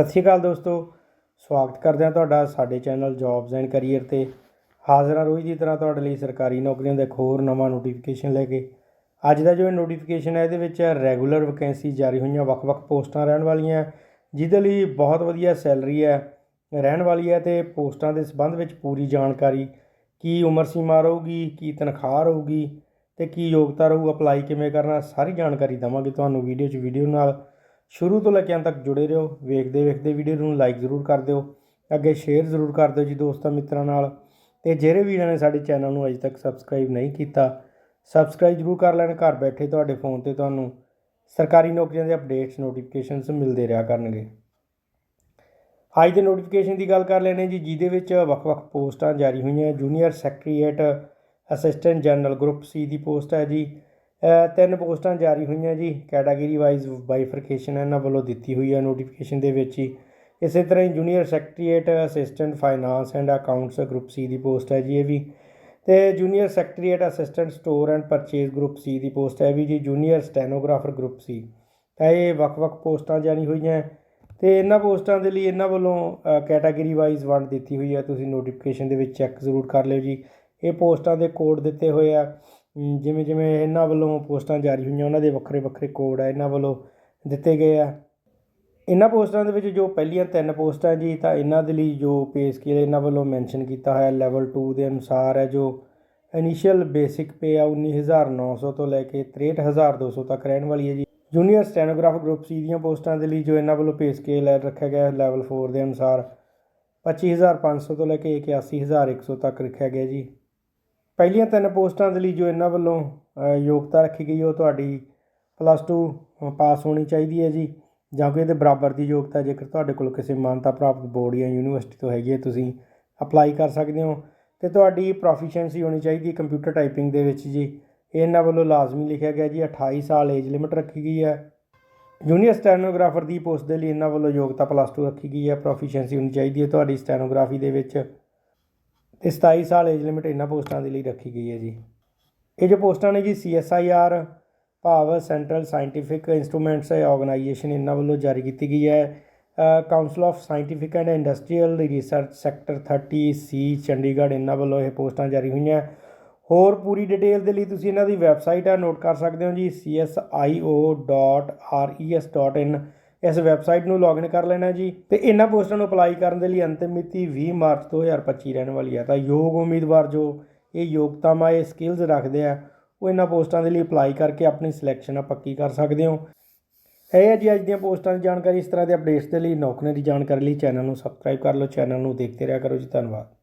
ਸਤਿ ਸ਼੍ਰੀ ਅਕਾਲ ਦੋਸਤੋ, ਸਵਾਗਤ ਕਰਦੇ ਹਾਂ ਤੁਹਾਡਾ ਸਾਡੇ ਚੈਨਲ ਜੌਬਸ ਐਂਡ ਕੈਰੀਅਰ ਤੇ। ਹਾਜ਼ਰ ਹਾਂ ਰੋਜ਼ ਦੀ ਤਰ੍ਹਾਂ ਤੁਹਾਡੇ ਲਈ ਸਰਕਾਰੀ ਨੌਕਰੀਆਂ ਦਾ ਇੱਕ ਹੋਰ ਨਵਾਂ ਨੋਟੀਫਿਕੇਸ਼ਨ ਲੈ ਕੇ। ਅੱਜ ਦਾ ਜੋ ਇਹ ਨੋਟੀਫਿਕੇਸ਼ਨ ਹੈ, ਇਹਦੇ ਵਿੱਚ ਰੈਗੂਲਰ ਵੈਕੈਂਸੀ ਜਾਰੀ ਹੋਈਆਂ ਵੱਖ-ਵੱਖ ਪੋਸਟਾਂ ਰਹਿਣ ਵਾਲੀਆਂ ਜਿਹਦੇ ਲਈ ਬਹੁਤ ਵਧੀਆ ਸੈਲਰੀ ਹੈ, ਰਹਿਣ ਵਾਲੀ ਹੈ ਤੇ ਪੋਸਟਾਂ ਦੇ ਸੰਬੰਧ ਵਿੱਚ ਪੂਰੀ ਜਾਣਕਾਰੀ, ਕੀ ਉਮਰ ਸੀਮਾ ਰਹੂਗੀ, ਕੀ ਤਨਖਾਹ ਰਹੂਗੀ ਤੇ ਕੀ ਯੋਗਤਾ ਰਹੂ ਅਪਲਾਈ ਕਿਵੇਂ ਕਰਨਾ, ਸਾਰੀ ਜਾਣਕਾਰੀ ਦਵਾਂਗੇ ਤੁਹਾਨੂੰ ਵੀਡੀਓ 'ਚ ਵੀਡੀਓ ਨਾਲ। ਸ਼ੁਰੂ ਤੋਂ ਲੈ ਕੇ ਅੰਤ ਤੱਕ ਜੁੜੇ ਰਹੋ, ਵੇਖਦੇ ਵੇਖਦੇ ਵੀਡੀਓ ਨੂੰ ਲਾਈਕ ਜ਼ਰੂਰ ਕਰ ਦਿਓ, ਅੱਗੇ ਸ਼ੇਅਰ ਜ਼ਰੂਰ ਕਰ ਦਿਓ ਜੀ ਦੋਸਤਾਂ ਮਿੱਤਰਾਂ ਨਾਲ ਤੇ ਜਿਹੜੇ ਵੀਰਾਂ ਨੇ ਸਾਡੇ ਚੈਨਲ ਨੂੰ ਅਜੇ ਤੱਕ ਸਬਸਕ੍ਰਾਈਬ ਨਹੀਂ ਕੀਤਾ ਸਬਸਕ੍ਰਾਈਬ ਜ਼ਰੂਰ ਕਰ ਲੈਣ, ਘਰ ਬੈਠੇ ਤੁਹਾਡੇ ਫੋਨ ਤੇ ਤੁਹਾਨੂੰ ਸਰਕਾਰੀ ਨੌਕਰੀਆਂ ਦੇ ਅਪਡੇਟਸ ਨੋਟੀਫਿਕੇਸ਼ਨਸ ਮਿਲਦੇ ਰਿਹਾ ਕਰਨਗੇ। ਅੱਜ ਦੇ ਨੋਟੀਫਿਕੇਸ਼ਨ ਦੀ ਗੱਲ ਕਰ ਲੈਣੇ ਜੀ, ਜਿਹਦੇ ਵਿੱਚ ਵੱਖ-ਵੱਖ ਪੋਸਟਾਂ ਜਾਰੀ ਹੋਈਆਂ junior secretariat assistant general group C ਦੀ ਪੋਸਟ ਹੈ ਜੀ। ਤਿੰਨ ਪੋਸਟਾਂ ਜਾਰੀ ਹੋਈਆਂ ਜੀ। ਕੈਟਾਗਰੀ ਵਾਈਜ਼ ਬਾਈਫਰਕੇਸ਼ਨ ਇਹਨਾਂ ਵੱਲੋਂ ਦਿੱਤੀ ਹੋਈ ਹੈ ਨੋਟੀਫਿਕੇਸ਼ਨ ਦੇ ਵਿੱਚ ਹੀ। ਇਸੇ ਤਰ੍ਹਾਂ ਹੀ junior secretariat assistant finance and accounts group C the post ਹੈ ਜੀ ਇਹ ਵੀ। ਤੇ junior secretariat assistant store and purchase group C the post ਹੈ ਵੀ ਜੀ ਜੂਨੀਅਰ ਸਟੈਨੋਗ੍ਰਾਫਰ ਗਰੁੱਪ ਸੀ ਤਾਂ ਇਹ ਵੱਖ-ਵੱਖ ਪੋਸਟਾਂ ਜਾਰੀ ਹੋਈਆਂ। ਤੇ ਇਹਨਾਂ ਪੋਸਟਾਂ ਦੇ ਲਈ ਇਹਨਾਂ ਵੱਲੋਂ ਕੈਟਾਗਰੀ ਵਾਈਜ਼ ਵੰਡ ਦਿੱਤੀ ਹੋਈ ਹੈ ਤੁਸੀਂ ਨੋਟੀਫਿਕੇਸ਼ਨ ਦੇ ਵਿੱਚ ਚੈੱਕ ਜ਼ਰੂਰ ਕਰ ਲਿਓ ਜੀ। ਇਹ ਪੋਸਟਾਂ ਦੇ ਕੋਡ ਦਿੱਤੇ ਹੋਏ ਆ। ਜਿਵੇਂ ਜਿਵੇਂ ਇਹਨਾਂ ਵੱਲੋਂ ਪੋਸਟਾਂ ਜਾਰੀ ਹੋਈਆਂ, ਉਹਨਾਂ ਦੇ ਵੱਖਰੇ ਵੱਖਰੇ ਕੋਡ ਆ, ਇਹਨਾਂ ਵੱਲੋਂ ਦਿੱਤੇ ਗਏ ਆ। ਇਹਨਾਂ ਪੋਸਟਾਂ ਦੇ ਵਿੱਚ ਜੋ ਪਹਿਲੀਆਂ ਤਿੰਨ ਪੋਸਟਾਂ ਜੀ, ਤਾਂ ਇਹਨਾਂ ਦੇ ਲਈ ਜੋ ਪੇ ਸਕੇਲ ਇਹਨਾਂ ਵੱਲੋਂ ਮੈਂਸ਼ਨ ਕੀਤਾ ਹੋਇਆ ਲੈਵਲ 2 ਦੇ ਅਨੁਸਾਰ ਹੈ, ਜੋ ਇਨੀਸ਼ੀਅਲ ਬੇਸਿਕ ਪੇ ਆ 19900 ਤੋਂ ਲੈ ਕੇ 63200 ਤੱਕ ਰਹਿਣ ਵਾਲੀ ਹੈ ਜੀ। ਜੂਨੀਅਰ ਸਟੈਨੋਗ੍ਰਾਫ ਗਰੁੱਪ ਸੀ ਦੀਆਂ ਪੋਸਟਾਂ ਦੇ ਲਈ ਜੋ ਇਹਨਾਂ ਵੱਲੋਂ ਪੇ ਸਕੇਲ ਹੈ ਰੱਖਿਆ ਗਿਆ ਲੈਵਲ 4 ਦੇ ਅਨੁਸਾਰ 25500 ਤੋਂ ਲੈ ਕੇ 81100 ਤੱਕ ਰੱਖਿਆ ਗਿਆ ਜੀ। ਪਹਿਲੀਆਂ ਤਿੰਨ ਪੋਸਟਾਂ ਦੇ ਲਈ ਜੋ ਇਹਨਾਂ ਵੱਲੋਂ ਯੋਗਤਾ ਰੱਖੀ ਗਈ, ਉਹ ਤੁਹਾਡੀ ਪਲੱਸ 2 ਪਾਸ ਹੋਣੀ ਚਾਹੀਦੀ ਹੈ ਜੀ। ਜਾਂ ਕੋਈ ਇਹਦੇ ਬਰਾਬਰ ਦੀ ਯੋਗਤਾ ਜੇਕਰ ਤੁਹਾਡੇ ਕੋਲ ਕਿਸੇ ਮਾਨਤਾ ਪ੍ਰਾਪਤ ਬੋਰਡ ਜਾਂ ਯੂਨੀਵਰਸਿਟੀ ਤੋਂ ਹੈਗੀ ਹੈ, ਤੁਸੀਂ ਅਪਲਾਈ ਕਰ ਸਕਦੇ ਹੋ। ਤੇ ਤੁਹਾਡੀ ਪ੍ਰੋਫੀਸ਼ੀਐਂਸੀ ਹੋਣੀ ਚਾਹੀਦੀ ਕੰਪਿਊਟਰ ਟਾਈਪਿੰਗ ਦੇ ਵਿੱਚ ਜੀ। ਇਹਨਾਂ ਵੱਲੋਂ ਲਾਜ਼ਮੀ ਲਿਖਿਆ ਗਿਆ ਜੀ 28 ਸਾਲ ਏਜ ਲਿਮਿਟ ਰੱਖੀ ਗਈ ਹੈ। ਜੂਨੀਅਰ ਸਟੈਨੋਗ੍ਰਾਫਰ ਦੀ ਪੋਸਟ ਦੇ ਲਈ ਇਹਨਾਂ ਵੱਲੋਂ ਯੋਗਤਾ ਪਲੱਸ 2 ਰੱਖੀ ਗਈ ਹੈ। ਪ੍ਰੋਫੀਸ਼ੀਐਂਸੀ ਹੋਣੀ ਚਾਹੀਦੀ ਹੈ ਤੁਹਾਡੀ ਸਟੈਨੋਗ੍ਰਾਫੀ ਦੇ ਵਿੱਚ। ਤੇ 27 ਸਾਲ ਏਜ ਲਿਮਿਟ ਇਹਨਾਂ ਪੋਸਟਾਂ ਦੇ ਲਈ ਰੱਖੀ ਗਈ ਹੈ ਜੀ। ਇਹ ਜੋ ਪੋਸਟਾਂ ਨੇ ਜੀ ਸੀਐਸਆਈਆਰ ਭਾਵ ਸੈਂਟਰਲ ਸਾਇੰਟੀਫਿਕ ਇਨਸਟਰੂਮੈਂਟਸ ਆਰਗੇਨਾਈਜੇਸ਼ਨ ਇਹਨਾਂ ਵੱਲੋਂ ਜਾਰੀ ਕੀਤੀ ਗਈ ਹੈ। Council of scientific and industrial research sector 30 C Chandigarh ਇਹਨਾਂ ਵੱਲੋਂ ਇਹ ਪੋਸਟਾਂ ਜਾਰੀ ਹੋਈਆਂ। ਹੋਰ ਪੂਰੀ ਡਿਟੇਲ ਦੇ ਲਈ ਤੁਸੀਂ ਇਹਨਾਂ ਦੀ ਵੈਬਸਾਈਟ ਆ ਨੋਟ ਕਰ ਸਕਦੇ ਹੋ ਜੀ csio.res.in ਇਸ ਵੈਬਸਾਈਟ ਨੂੰ ਲੌਗਇਨ ਕਰ ਲੈਣਾ ਜੀ ਤੇ ਇਹਨਾਂ ਪੋਸਟਾਂ ਨੂੰ ਅਪਲਾਈ ਕਰਨ ਦੇ ਲਈ ਅੰਤਿਮ ਮਿਤੀ 20 ਮਾਰਚ 2025 ਰਹਿਣ ਵਾਲੀ ਹੈ। ਤਾਂ ਯੋਗ ਉਮੀਦਵਾਰ ਜੋ ਇਹ ਯੋਗਤਾਵਾਂ, ਇਹ ਸਕਿੱਲਸ ਰੱਖਦੇ ਆ, ਉਹ ਇਹਨਾਂ ਪੋਸਟਾਂ ਦੇ ਲਈ ਅਪਲਾਈ ਕਰਕੇ ਆਪਣੀ ਸਿਲੈਕਸ਼ਨ ਆ ਪੱਕੀ ਕਰ ਸਕਦੇ ਹੋ। ਇਹ ਹੈ ਜੀ ਅੱਜ ਦੀਆਂ ਪੋਸਟਾਂ ਦੀ ਜਾਣਕਾਰੀ। ਇਸ ਤਰ੍ਹਾਂ ਦੇ ਅਪਡੇਟਸ ਦੇ ਲਈ ਨੌਕਰੀਆਂ ਦੀ ਜਾਣਕਾਰੀ ਲਈ ਚੈਨਲ ਨੂੰ ਸਬਸਕ੍ਰਾਈਬ ਕਰ ਲਓ। ਚੈਨਲ ਨੂੰ ਦੇਖਦੇ ਰਿਹਾ ਕਰੋ ਜੀ। ਧੰਨਵਾਦ।